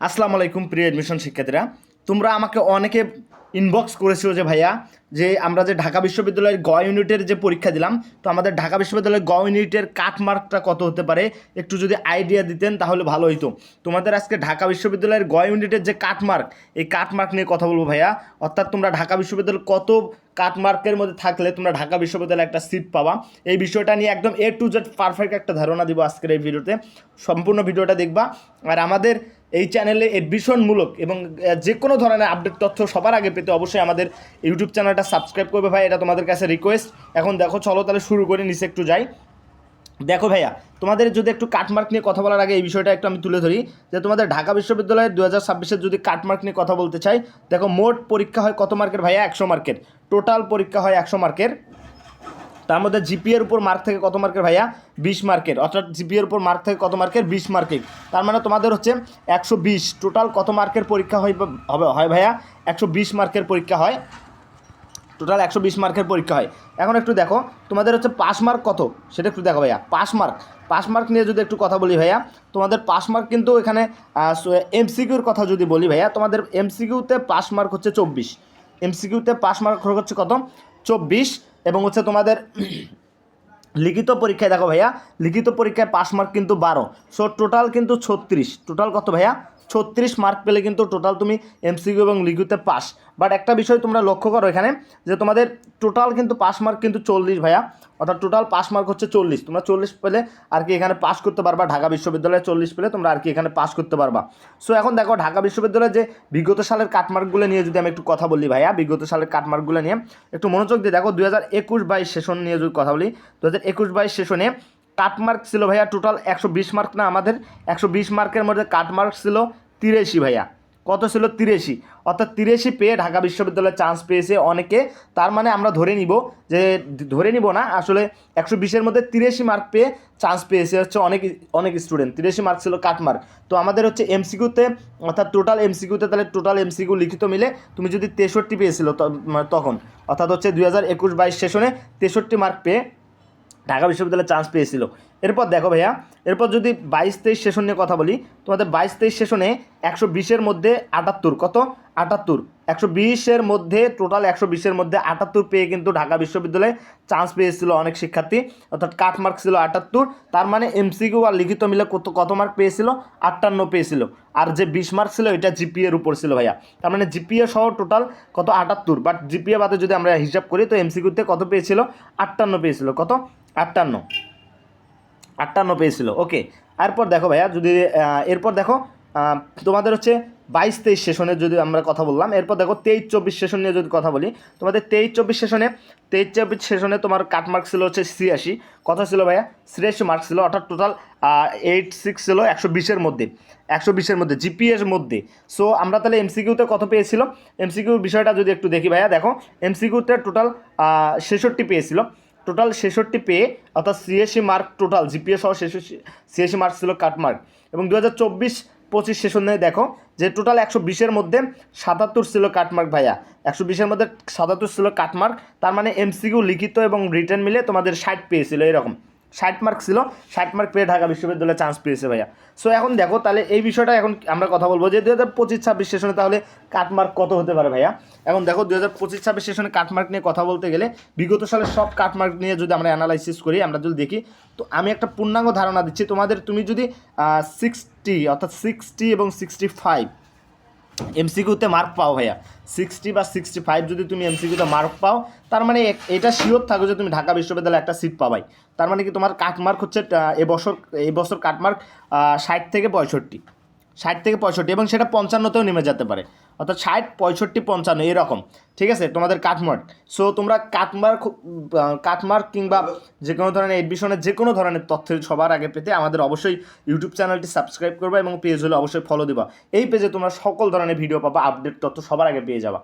আসসালামু আলাইকুম, প্রিয় এডমিশন শিক্ষার্থীরা। তোমরা আমাকে অনেকে ইনবক্স করেছ যে, ভাইয়া, যে আমরা যে ঢাকা বিশ্ববিদ্যালয়ের গ ইউনিটের যে পরীক্ষা দিলাম, তো আমাদের ঢাকা বিশ্ববিদ্যালয়ের গ ইউনিটের কাটমার্কটা কত হতে পারে? একটু যদি আইডিয়া দিতেন, তাহলে ভালো হতো তোমাদের আজকে ঢাকা বিশ্ববিদ্যালয়ের গ ইউনিটের যে কাটমার্ক এই কাটমার্ক নিয়ে কথা বলব, ভাইয়া। অর্থাৎ তোমরা ঢাকা বিশ্ববিদ্যালয় কত কাটমার্কের মধ্যে থাকলে তোমরা ঢাকা বিশ্ববিদ্যালয়ে একটা সিট পাবা? এই বিষয়টা নিয়ে একদম এ টু জেড পারফেক্ট একটা ধারণা দিব আজকের এই ভিডিওতে। সম্পূর্ণ ভিডিওটা দেখবা। আর আমাদের এই চ্যানেলে এডমিশনমূলক এবং যে কোনো ধরনের আপডেট তথ্য সবার আগে পেতে অবশ্যই আমাদের ইউটিউব চ্যানেলটা সাবস্ক্রাইব করবে ভাই, এটা তোমাদের কাছে রিকোয়েস্ট এখন দেখো, চলো তাহলে শুরু করি, নিচে একটু যাই। দেখো ভাইয়া, তোমাদের যদি একটু কাটমার্ক নিয়ে কথা বলার আগে এই বিষয়টা একটু আমি তুলে ধরি, যে তোমাদের ঢাকা বিশ্ববিদ্যালয়ের দু হাজার ছাব্বিশের যদি কাটমার্ক নিয়ে কথা বলতে চাই, দেখো মোট পরীক্ষা হয় কত মার্কের ভাইয়া? একশো মার্কের টোটাল পরীক্ষা হয় একশো মার্কের তার মধ্যে জিপিএর উপর মার্ক থেকে কত মার্কের ভাইয়া? বিশ মার্কের অর্থাৎ জিপিএর উপর মার্ক থেকে কত মার্কের বিশ মার্কের তার মানে তোমাদের হচ্ছে একশো বিশ। টোটাল কত মার্কের পরীক্ষা হয় হবে, হয় ভাইয়া? একশো বিশ মার্কের পরীক্ষা হয়। টোটাল একশো বিশ মার্কের পরীক্ষা হয়। এখন একটু দেখো, তোমাদের হচ্ছে পাস মার্ক কত? সেটা একটু দেখো ভাইয়া। পাস মার্ক পাস মার্ক নিয়ে যদি একটু কথা বলি ভাইয়া, তোমাদের পাস মার্ক কিন্তু এখানে এমসিকিউর কথা যদি বলি ভাইয়া, তোমাদের এমসিকিউতে পাস মার্ক হচ্ছে চব্বিশ। এমসিকিউতে পাস মার্ক হচ্ছে কত? চব্বিশ। এবং হচ্ছে তোমাদের লিখিত পরীক্ষায় দেখো ভাইয়া, লিখিত পরীক্ষায় পাস মার্ক কিন্তু বারো। সো টোটাল কিন্তু ছত্রিশ। টোটাল কত ভাইয়া? ছত্রিশ মার্ক পেলে কিন্তু টোটাল তুমি এমসিকিউ এবং লিখিতে পাস বাট একটা বিষয় তোমরা লক্ষ্য করো এখানে, যে তোমাদের টোটাল কিন্তু পাস মার্ক কিন্তু চল্লিশ ভাইয়া। অর্থাৎ টোটাল পাস মার্ক হচ্ছে চল্লিশ। তোমরা চল্লিশ পেলে আর কি এখানে পাস করতে পারবা। ঢাকা বিশ্ববিদ্যালয়ে চল্লিশ পেলে তোমরা আর কি এখানে পাস করতে পারবা। সো এখন দেখো ঢাকা বিশ্ববিদ্যালয়ের যে বিগত সালের কাটমার্কগুলো নিয়ে যদি আমি একটু কথা বলি ভাইয়া, বিগত সালের কাটমার্কগুলো নিয়ে, একটু মনোযোগ দিয়ে দেখো, দুই হাজার একুশ বাইশ সেশন নিয়ে যদি কথা বলি দু হাজার একুশ বাইশ সেশনে কাটমার্ক ছিল ভাইয়া টোটাল একশো বিশ মার্ক না আমাদের? একশো বিশ মার্কের মধ্যে কাটমার্ক ছিল তিরাশি ভাইয়া। কত ছিল? তিরাশি। অর্থাৎ তিরাশি পেয়ে ঢাকা বিশ্ববিদ্যালয়ে চান্স পেয়েছে অনেকে। তার মানে আমরা ধরে নিব যে, ধরে নিব না, আসলে একশো বিশের মধ্যে তিরাশি মার্ক পেয়ে চান্স পেয়েছে হচ্ছে অনেক অনেক স্টুডেন্ট তিরাশি মার্ক ছিল কাটমার্ক তো আমাদের হচ্ছে এমসিকিউতে অর্থাৎ টোটাল এমসিকিউতে তাহলে টোটাল এমসিকিউ লিখিত মিলে তুমি যদি তেষট্টি পেয়েছিল তখন, অর্থাৎ হচ্ছে দুই হাজার একুশ বাইশ সেশনে তেষট্টি মার্ক পেয়ে ঢাকা বিশ্ববিদ্যালয়ে চান্স পেয়েছিল। এরপর দেখো ভাইয়া, এরপর যদি বাইশ তেইশ সেশন নিয়ে কথা বলি, তোমাদের বাইশ তেইশ সেশনে একশো বিশের মধ্যে আটাত্তর, কত? আটাত্তর। একশো বিশের মধ্যে টোটাল একশো বিশের মধ্যে আটাত্তর পেয়ে কিন্তু ঢাকা বিশ্ববিদ্যালয়ে চান্স পেয়েছিল অনেক শিক্ষার্থী। অর্থাৎ কাট মার্ক ছিল আটাত্তর, তার মানে এমসিকিউ আর লিখিত মিলে কত কত মার্ক পেয়েছিল? আটান্ন পেয়েছিল। আর যে বিশ মার্ক ছিল, এটা জিপিএর উপর ছিল ভাইয়া। তার মানে জিপিএ সহ টোটাল কত? আটাত্তর। বাট জিপিএ বাদে যদি আমরা হিসাব করি, তো এমসিকিউতে কত পেয়েছিল? আটান্ন পেয়েছিল। কত? আটান্ন। আটান্ন পেয়েছিল। ওকে এরপর দেখো ভাইয়া, যদি এরপর দেখো তোমাদের হচ্ছে বাইশ তেইশ সেশনের যদি আমরা কথা বললাম, এরপর দেখো তেইশ চব্বিশ সেশন নিয়ে যদি কথা বলি, তোমাদের তেইশ চব্বিশ সেশনে, তেইশ চব্বিশ সেশনে তোমার কাটমার্ক ছিল হচ্ছে ছিয়াশি কত ছিল ভাইয়া ছিয়াশি মার্ক ছিল অর্থাৎ টোটাল এইট সিক্স ছিল একশো বিশের মধ্যে, একশো বিশের মধ্যে জিপিএর মধ্যে। সো আমরা তাহলে এমসিকিউতে কত পেয়েছিল? এমসিকিউর বিষয়টা যদি একটু দেখি ভাইয়া, দেখো এমসিকিউতে টোটাল ছেষট্টি পেয়েছিল। টোটাল ছেষট্টি পেয়ে, অর্থাৎ সিএসসি মার্ক টোটাল জিপিএ সহ সিএসসি মার্ক ছিল কাটমার্ক এবং দু হাজার চব্বিশ পঁচিশ সেশনে দেখো, যে টোটাল একশো বিশের মধ্যে সাতাত্তর ছিল কাটমার্ক ভাইয়া। একশো বিশের মধ্যে সাতাত্তর ছিল কাটমার্ক তার মানে এমসিকিউ লিখিত এবং রিটার্ন মিলে তোমাদের ষাট পেয়েছিল, এরকম। ষাট মার্ক ছিল, ষাট মার্ক পেয়ে ঢাকা বিশ্ববিদ্যালয়ে চান্স পেয়েছে ভাইয়া। সো এখন দেখো, তাহলে এই বিষয়টা এখন আমরা কথা বলব যে দু হাজার পঁচিশ, ছাব্বিশ সেশনে তাহলে কাটমার্ক কত হতে পারে ভাইয়া? এখন দেখো দু হাজার পঁচিশ, ছাব্বিশ সেশনে কাটমার্ক নিয়ে কথা বলতে গেলে বিগত সালের সব কাটমার্ক নিয়ে যদি আমরা অ্যানালাইসিস করি, আমরা যদি দেখি, তো আমি একটা পূর্ণাঙ্গ ধারণা দিচ্ছি। তোমাদের তুমি যদি সিক্সটি অর্থাৎ সিক্সটি এবং সিক্সটি ফাইভ এমসিকিউতে মার্ক পাও ভাইয়া। সিক্সটি বা সিক্সটি ফাইভ যদি তুমি এমসিকিউতে মার্ক পাও, তার মানে এটা শিওর থাকো যে তুমি ঢাকা বিশ্ববিদ্যালয়ে একটা সিট পাবাই। তার মানে কি তোমার কাটমার্ক হচ্ছে এবছর এবছর কাটমার্ক ষাট থেকে পঁয়ষট্টি। ষাট থেকে পঁয়ষট্টি এবং সেটা পঞ্চান্নতেও নেমে যেতে পারে। অর্থাৎ ষাট, পঁয়ষট্টি, পঞ্চান্ন, এরকম। ঠিক আছে? তোমাদের কাটমার্ক সো তোমরা কাঠমার্ক কাটমার্ক কিংবা যে কোনো ধরনের এডমিশনের যে কোনো ধরনের তথ্য সবার আগে পেতে আমাদের অবশ্যই ইউটিউব চ্যানেলটি সাবস্ক্রাইব করবা এবং পেজ হলে অবশ্যই ফলো দেবা। এই পেজে তোমরা সকল ধরনের ভিডিও পাবা আপডেট তথ্য সবার আগে পেয়ে যাবা।